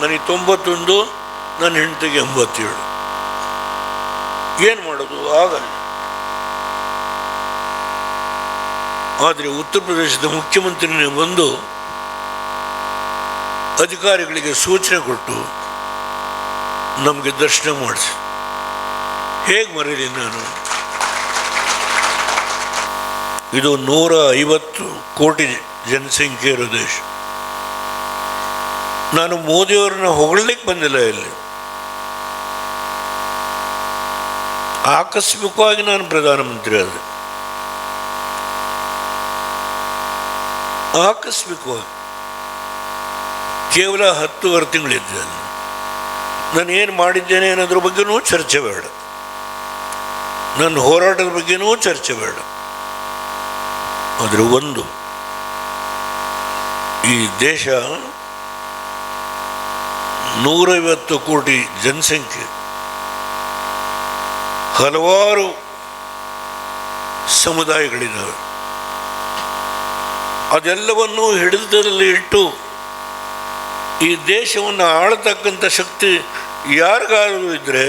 ನನಗೆ ತೊಂಬತ್ತೊಂದು, ನನ್ನ ಹೆಂಡತಿಗೆ ಎಂಬತ್ತೇಳು. ಏನು ಮಾಡೋದು? ಆಗಲ್ಲ. ಆದರೆ ಉತ್ತರ ಪ್ರದೇಶದ ಮುಖ್ಯಮಂತ್ರಿನೇ ಬಂದು ಅಧಿಕಾರಿಗಳಿಗೆ ಸೂಚನೆ ಕೊಟ್ಟು ನಮಗೆ ದರ್ಶನ ಮಾಡಿಸಿ. ಹೇಗೆ ಮರೀಲಿ ನಾನು? ಇದು ನೂರ ಐವತ್ತು ಕೋಟಿ ಜನಸಂಖ್ಯೆ ಇರೋ ದೇಶ. ನಾನು ಮೋದಿಯವ್ರನ್ನ ಹೊಗಳಲಿಕ್ಕೆ ಬಂದಿಲ್ಲ ಇಲ್ಲಿ. ಆಕಸ್ಮಿಕವಾಗಿ ನಾನು ಪ್ರಧಾನಮಂತ್ರಿ ಆದೆ. ಆಕಸ್ಮಿಕವಾಗಿ. ಕೇವಲ ಹತ್ತುವರೆ ತಿಂಗಳಿದ್ದೆ ನಾನು ಏನು ಮಾಡಿದ್ದೇನೆ ಅನ್ನೋದ್ರ ಬಗ್ಗೆನೂ ಚರ್ಚೆ ಬೇಡ. ನನ್ನ ಹೋರಾಟದ ಬಗ್ಗೆನೂ ಚರ್ಚೆ ಬೇಡ. ಆದರೆ ಒಂದು, ಈ ದೇಶ ನೂರೈವತ್ತು ಕೋಟಿ ಜನಸಂಖ್ಯೆ. ಹಲವಾರು ಸಮುದಾಯಗಳಿದ್ದಾವೆ. ಅದೆಲ್ಲವನ್ನೂ ಹಿಡಿತದಲ್ಲಿ ಇಟ್ಟು ಈ ದೇಶವನ್ನು ಆಳತಕ್ಕಂಥ ಶಕ್ತಿ ಯಾರಿಗಾದರೂ ಇದ್ದರೆ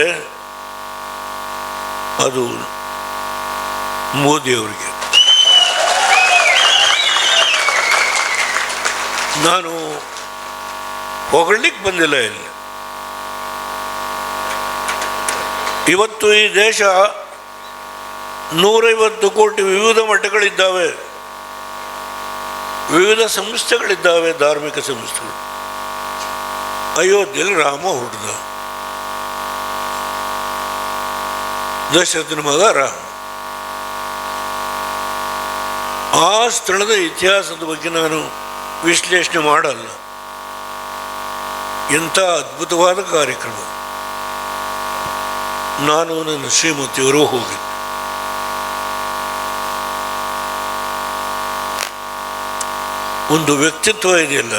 ಅದು ಮೋದಿಯವರಿಗೆ ನಾನು ಹೊಗಳಲಿಕ್ಕೆ ಬಂದಿಲ್ಲ ಇಲ್ಲಿ. ಇವತ್ತು ಈ ದೇಶ ನೂರೈವತ್ತು ಕೋಟಿ ವಿವಿಧ ಮಠಗಳಿದ್ದಾವೆ. ವಿವಿಧ ಸಂಸ್ಥೆಗಳಿದ್ದಾವೆ, ಧಾರ್ಮಿಕ ಸಂಸ್ಥೆಗಳು. ಅಯೋಧ್ಯೆಯಲ್ಲಿ ರಾಮ ಹುಟ್ಟಿದ ದಶರಥನ ಮಗ ರಾಮ. ಆ ಸ್ಥಳದ ಇತಿಹಾಸದ ಬಗ್ಗೆ ನಾನು ವಿಶ್ಲೇಷಣೆ ಮಾಡಲ್ಲ. ಎಂಥ ಅದ್ಭುತವಾದ ಕಾರ್ಯಕ್ರಮ. ನಾನು ನನ್ನ ಶ್ರೀಮತಿಯವರು ಹೋಗಿದ್ದೆ. ಒಂದು ವ್ಯಕ್ತಿತ್ವ ಇದೆಯಲ್ಲ,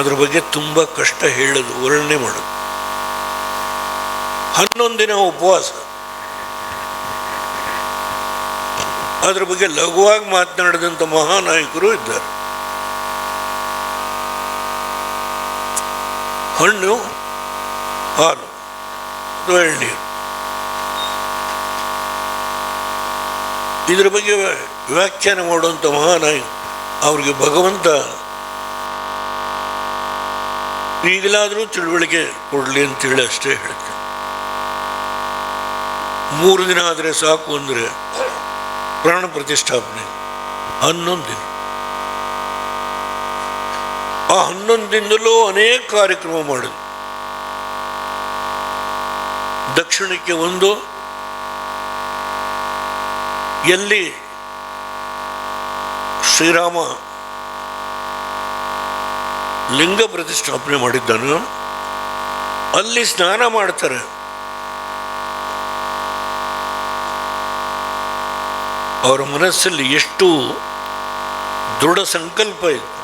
ಅದ್ರ ಬಗ್ಗೆ ತುಂಬ ಕಷ್ಟ ಹೇಳೋದು ವರ್ಣನೆ ಮಾಡೋದು ಹನ್ನೊಂದಿನ ದಿನ ಉಪವಾಸ. ಅದ್ರ ಬಗ್ಗೆ ಲಘುವಾಗಿ ಮಾತನಾಡಿದಂಥ ಮಹಾನಾಯಕರು ಇದ್ದಾರೆ. ಹಣ್ಣು, ಹಾಲು ಅಥವಾ ಎಳ್ನೀರು ಇದರ ಬಗ್ಗೆ ವ್ಯಾಖ್ಯಾನ ಮಾಡುವಂಥ ಮಹಾನ ಅವರಿಗೆ ಭಗವಂತ ಈಗಲಾದರೂ ತಿಳುವಳಿಕೆ ಕೊಡಲಿ ಅಂತೇಳಿ ಅಷ್ಟೇ ಹೇಳ್ತೇನೆ. ಮೂರು ದಿನ ಆದರೆ ಸಾಕು ಅಂದರೆ ಪ್ರಾಣ ಪ್ರತಿಷ್ಠಾಪನೆ, ಹನ್ನೊಂದು ದಿನ. ಆ ಹನ್ನೊಂದಿಂದಲೂ ಅನೇಕ ಕಾರ್ಯಕ್ರಮ ಮಾಡಿದ್ರು. ದಕ್ಷಿಣಕ್ಕೆ ಒಂದು, ಎಲ್ಲಿ ಶ್ರೀರಾಮ ಲಿಂಗ ಪ್ರತಿಷ್ಠಾಪನೆ ಮಾಡಿದ್ದಾನೋ, ಅಲ್ಲಿ ಸ್ನಾನ ಮಾಡ್ತಾರೆ. ಅವರ ಮನಸ್ಸಲ್ಲಿ ಎಷ್ಟು ದೃಢ ಸಂಕಲ್ಪ ಇತ್ತು.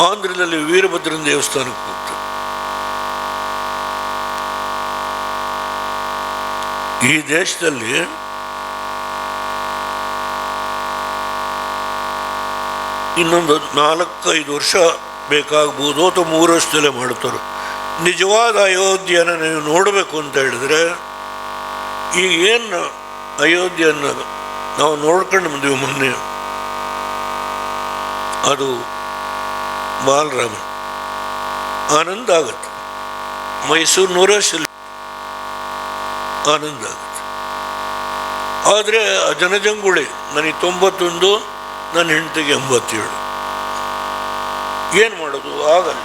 ಆಂಧ್ರದಲ್ಲಿ ವೀರಭದ್ರನ ದೇವಸ್ಥಾನಕ್ಕೆ ಹೋಗ್ತಾರೆ. ಈ ದೇಶದಲ್ಲಿ ಇನ್ನೊಂದು ನಾಲ್ಕೈದು ವರ್ಷ ಬೇಕಾಗ್ಬೋದು ಅಥವಾ ಮೂರು ವರ್ಷದಲ್ಲೇ ಮಾಡುತ್ತಾರೆ ನಿಜವಾದ ಅಯೋಧ್ಯೆಯನ್ನ ನೀವು ನೋಡಬೇಕು ಅಂತ ಹೇಳಿದ್ರೆ, ಈಗ ಏನು ಅಯೋಧ್ಯೆಯನ್ನು ನಾವು ನೋಡ್ಕೊಂಡು ಬಂದೀವಿ ಮೊನ್ನೆ. ಅದು ಬಾಲರಾಮ. ಆನಂದ ಆಗುತ್ತೆ. ಮೈಸೂರು ವರ್ಷದಲ್ಲಿ ಆನಂದ ಆಗುತ್ತೆ. ಆದರೆ ಜನಜಂಗುಳಿ, ನನಗೆ ತೊಂಬತ್ತೊಂದು, ನನ್ನ ಹೆಂಡತಿಗೆ ಎಂಬತ್ತೇಳು. ಏನು ಮಾಡೋದು? ಆಗಲ್ಲ.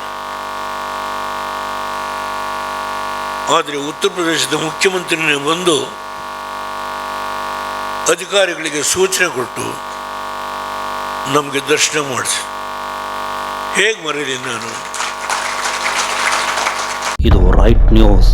ಆದರೆ ಉತ್ತರ ಪ್ರದೇಶದ ಮುಖ್ಯಮಂತ್ರಿನೇ ಬಂದು ಅಧಿಕಾರಿಗಳಿಗೆ ಸೂಚನೆ ಕೊಟ್ಟು ನಮಗೆ ದರ್ಶನ ಮಾಡಿಸಿ. ಹೇಗೆ ಮರೀಲಿ ನಾನು? ಇದು ರೈಟ್ ನ್ಯೂಸ್